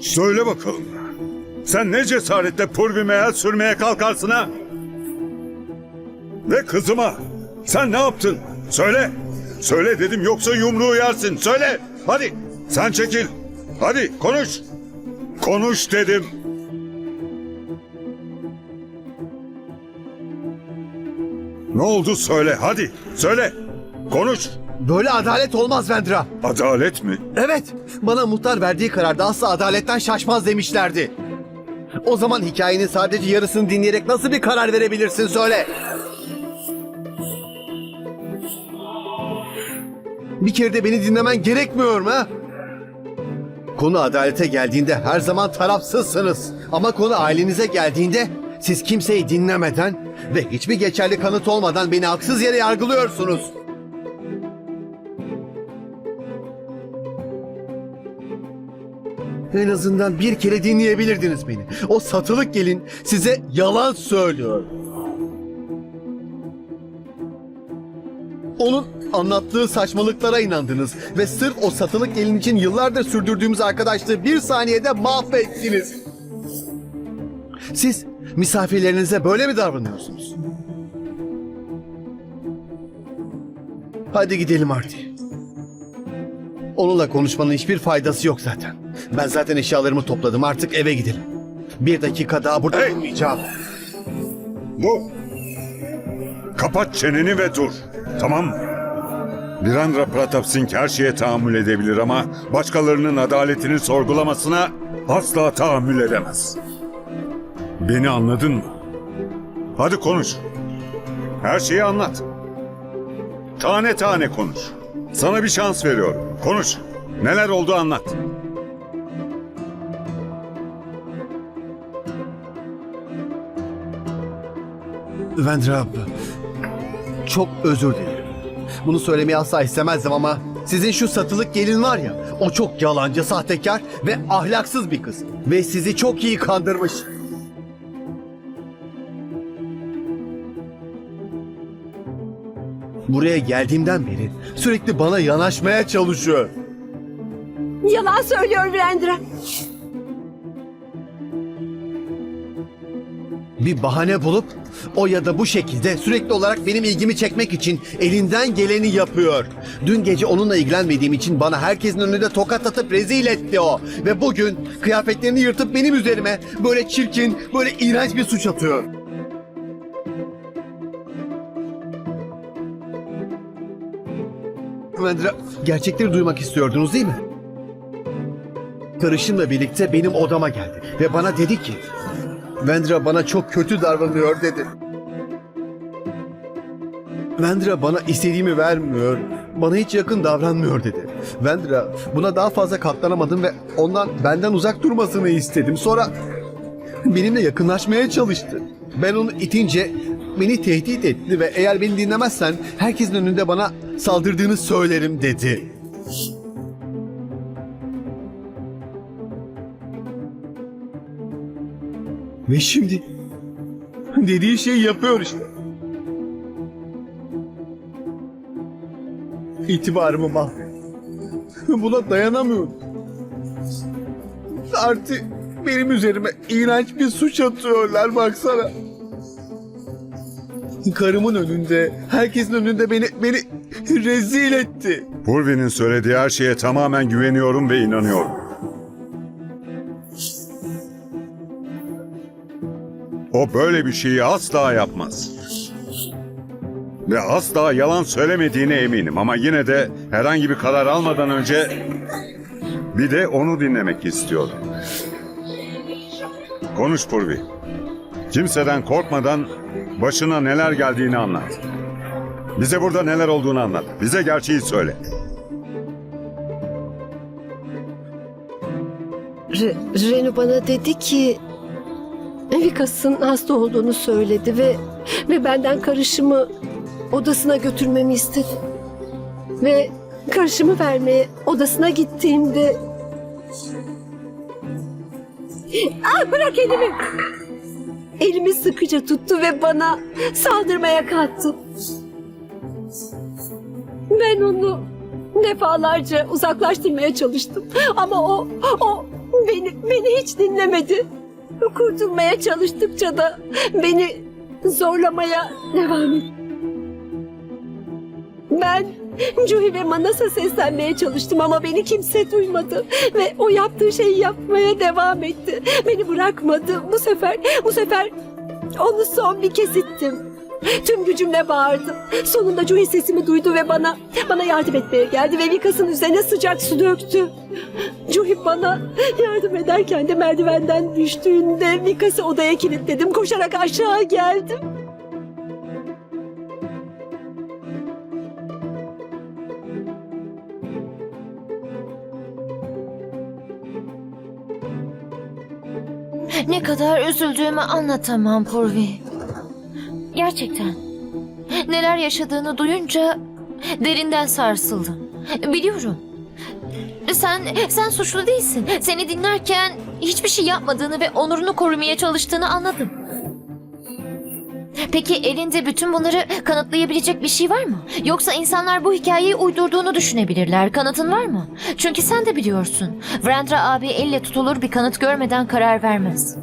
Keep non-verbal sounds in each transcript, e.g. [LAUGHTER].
Söyle bakalım. Sen ne cesaretle purvime el sürmeye kalkarsın ha? Ve kızıma sen ne yaptın? Söyle. Söyle dedim yoksa yumruğu yersin. Söyle. Hadi sen çekil. Hadi konuş. Konuş dedim. Ne oldu söyle hadi söyle. Konuş. Böyle adalet olmaz Vendra. Adalet mi? Evet, bana muhtar verdiği kararda asla adaletten şaşmaz demişlerdi. O zaman hikayenin sadece yarısını dinleyerek nasıl bir karar verebilirsin söyle. Bir kere de beni dinlemen gerekmiyor mu? Konu adalete geldiğinde her zaman tarafsızsınız. Ama konu ailenize geldiğinde siz kimseyi dinlemeden ve hiçbir geçerli kanıt olmadan beni haksız yere yargılıyorsunuz. En azından bir kere dinleyebilirdiniz beni. O satılık gelin size yalan söylüyor. Onun anlattığı saçmalıklara inandınız ve sırf o satılık gelin için yıllardır sürdürdüğümüz arkadaşlığı bir saniyede mahvettiniz. Siz misafirlerinize böyle mi davranıyorsunuz? Hadi gidelim artık. Onunla konuşmanın hiçbir faydası yok zaten. Ben zaten eşyalarımı topladım artık eve gidelim. Bir dakika daha burada Hey! durmayacağım. Dur. Kapat çeneni ve dur. Tamam mı? Virendra Pratap Singh her şeye tahammül edebilir ama başkalarının adaletini sorgulamasına asla tahammül edemez. Beni anladın mı? Hadi konuş. Her şeyi anlat. Tane tane konuş. Sana bir şans veriyorum. Konuş. Neler oldu anlat. Vendra abla, çok özür dilerim. Bunu söylemeyi asla istemezdim ama sizin şu satılık gelin var ya, o çok yalancı, sahtekar ve ahlaksız bir kız. Ve sizi çok iyi kandırmış. Buraya geldiğimden beri sürekli bana yanaşmaya çalışıyor. Yalan söylüyor Virendra. Bir bahane bulup o ya da bu şekilde sürekli olarak benim ilgimi çekmek için elinden geleni yapıyor. Dün gece onunla ilgilenmediğim için bana herkesin önünde tokat atıp rezil etti o. Ve bugün kıyafetlerini yırtıp benim üzerime böyle çirkin, böyle iğrenç bir suç atıyor. Vendra, gerçekleri duymak istiyordunuz değil mi? Karışımla birlikte benim odama geldi ve bana dedi ki Vendra bana çok kötü davranıyor dedi. Vendra bana istediğimi vermiyor, bana hiç yakın davranmıyor dedi. Vendra buna daha fazla katlanamadım ve ondan benden uzak durmasını istedim. Sonra benimle yakınlaşmaya çalıştı. Ben onu itince beni tehdit etti ve eğer beni dinlemezsen herkesin önünde bana saldırdığını söylerim dedi. Ve şimdi dediği şeyi yapıyor işte. İtibarımı mahvet. [LAUGHS] Buna dayanamıyorum. Artık benim üzerime iğrenç bir suç atıyorlar baksana. Karımın önünde, herkesin önünde beni beni [LAUGHS] rezil etti. Purvi'nin söylediği her şeye tamamen güveniyorum ve inanıyorum. O böyle bir şeyi asla yapmaz. Ve asla yalan söylemediğine eminim ama yine de herhangi bir karar almadan önce bir de onu dinlemek istiyorum. Konuş Purvi. Kimseden korkmadan başına neler geldiğini anlat. Bize burada neler olduğunu anlat. Bize gerçeği söyle. Re- Renu bana dedi ki Vikas'ın hasta olduğunu söyledi ve ve benden karışımı odasına götürmemi istedi. Ve karışımı vermeye odasına gittiğimde Ah bırak elimi. Elimi sıkıca tuttu ve bana saldırmaya kalktı. Ben onu defalarca uzaklaştırmaya çalıştım. Ama o, o beni, beni hiç dinlemedi. Kurtulmaya çalıştıkça da beni zorlamaya devam etti. Ben Cuhi ve Manas'a seslenmeye çalıştım ama beni kimse duymadı. Ve o yaptığı şeyi yapmaya devam etti. Beni bırakmadı. Bu sefer, bu sefer onu son bir kez ittim. Tüm gücümle bağırdım. Sonunda Cuhi sesimi duydu ve bana bana yardım etmeye geldi ve Vikas'ın üzerine sıcak su döktü. Cuhi bana yardım ederken de merdivenden düştüğünde Vikas'ı odaya kilitledim. Koşarak aşağı geldim. Ne kadar üzüldüğümü anlatamam Purvi. Gerçekten. Neler yaşadığını duyunca derinden sarsıldım. Biliyorum. Sen sen suçlu değilsin. Seni dinlerken hiçbir şey yapmadığını ve onurunu korumaya çalıştığını anladım. Peki elinde bütün bunları kanıtlayabilecek bir şey var mı? Yoksa insanlar bu hikayeyi uydurduğunu düşünebilirler. Kanıtın var mı? Çünkü sen de biliyorsun. Vrendra abi elle tutulur bir kanıt görmeden karar vermez.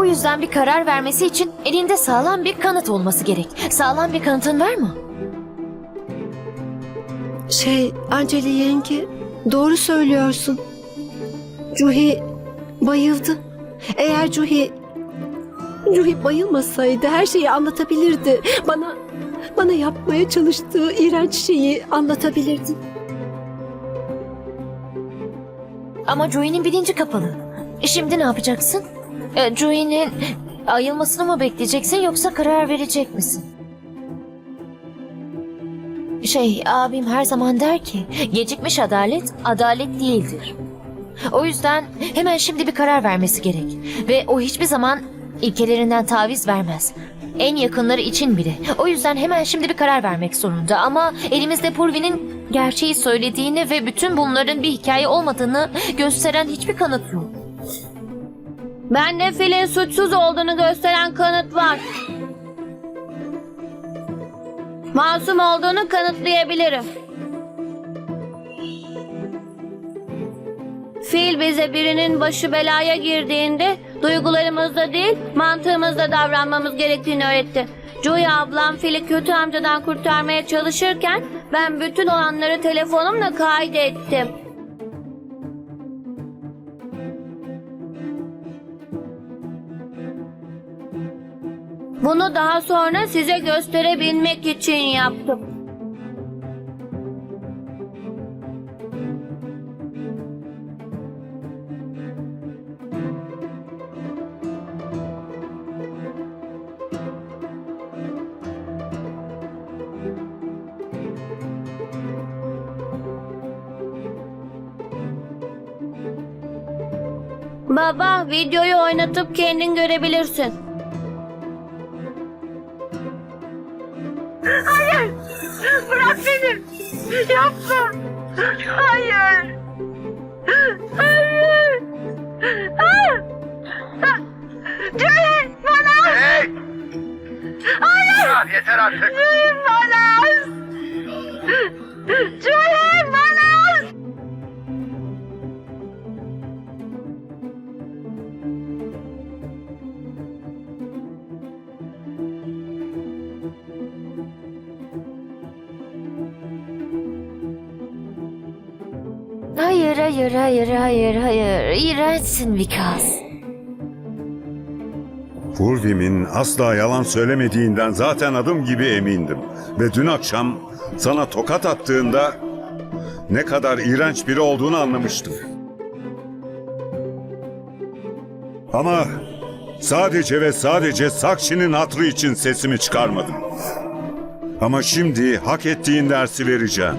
O yüzden bir karar vermesi için elinde sağlam bir kanıt olması gerek. Sağlam bir kanıtın var mı? Şey, Anceli yenge, doğru söylüyorsun. Cuhi bayıldı. Eğer Cuhi, Cuhi bayılmasaydı her şeyi anlatabilirdi. Bana, bana yapmaya çalıştığı iğrenç şeyi anlatabilirdi. Ama Joey'nin bilinci kapalı. E Şimdi ne yapacaksın? E, Joey'nin ayılmasını mı bekleyeceksin yoksa karar verecek misin? Şey, abim her zaman der ki, gecikmiş adalet, adalet değildir. O yüzden hemen şimdi bir karar vermesi gerek. Ve o hiçbir zaman ilkelerinden taviz vermez. En yakınları için bile. O yüzden hemen şimdi bir karar vermek zorunda. Ama elimizde Purvi'nin gerçeği söylediğini ve bütün bunların bir hikaye olmadığını gösteren hiçbir kanıt yok. Bende filin suçsuz olduğunu gösteren kanıt var. Masum olduğunu kanıtlayabilirim. Fil bize birinin başı belaya girdiğinde duygularımızda değil mantığımızda davranmamız gerektiğini öğretti. Joy ablam Fil'i kötü amcadan kurtarmaya çalışırken ben bütün olanları telefonumla kaydettim. Bunu daha sonra size gösterebilmek için yaptım. Baba, videoyu oynatıp kendin görebilirsin. Beni. Yapma. Hayır. Hayır. Hayır. Cühün bana. Hey! Hayır. Yeter artık. Cühün bana. Hayır, hayır, hayır, hayır. İğrençsin Vikas. Purvim'in asla yalan söylemediğinden zaten adım gibi emindim. Ve dün akşam sana tokat attığında ne kadar iğrenç biri olduğunu anlamıştım. Ama sadece ve sadece Sakşi'nin hatrı için sesimi çıkarmadım. Ama şimdi hak ettiğin dersi vereceğim.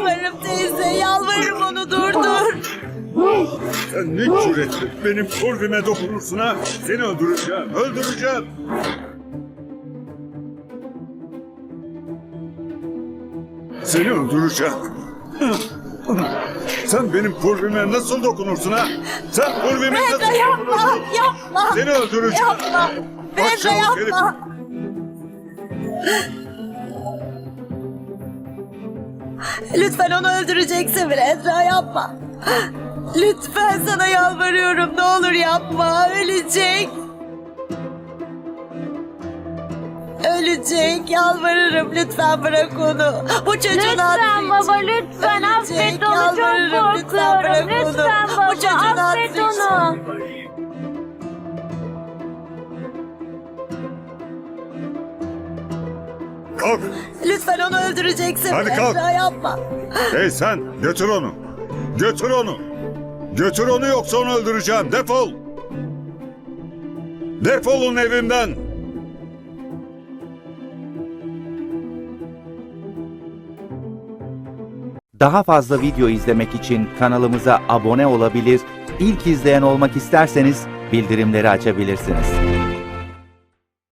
Yalvarırım teyze, yalvarırım onu durdur. Sen ne cüretli benim kulbime dokunursun ha? Seni öldüreceğim, öldüreceğim. Seni öldüreceğim. Sen benim kulbime nasıl dokunursun ha? Sen kulbime nasıl Bebe yapma, dokunursun? yapma. Seni öldüreceğim. Yapma. Bebe Aşağı herif. yapma. Lütfen onu öldüreceksin Vedra yapma. Lütfen sana yalvarıyorum ne olur yapma. Ölecek. Ölecek. Yalvarırım lütfen bırak onu. Bu çocuğun Lütfen baba lütfen affet onu çok korkuyorum. Lütfen baba affet onu. Kalk. Lütfen onu öldüreceksin. Hadi kalk. Vedra yapma. Hey sen götür onu. Götür onu. Götür onu yoksa onu öldüreceğim. Defol. Defolun evimden. Daha fazla video izlemek için kanalımıza abone olabilir, ilk izleyen olmak isterseniz bildirimleri açabilirsiniz.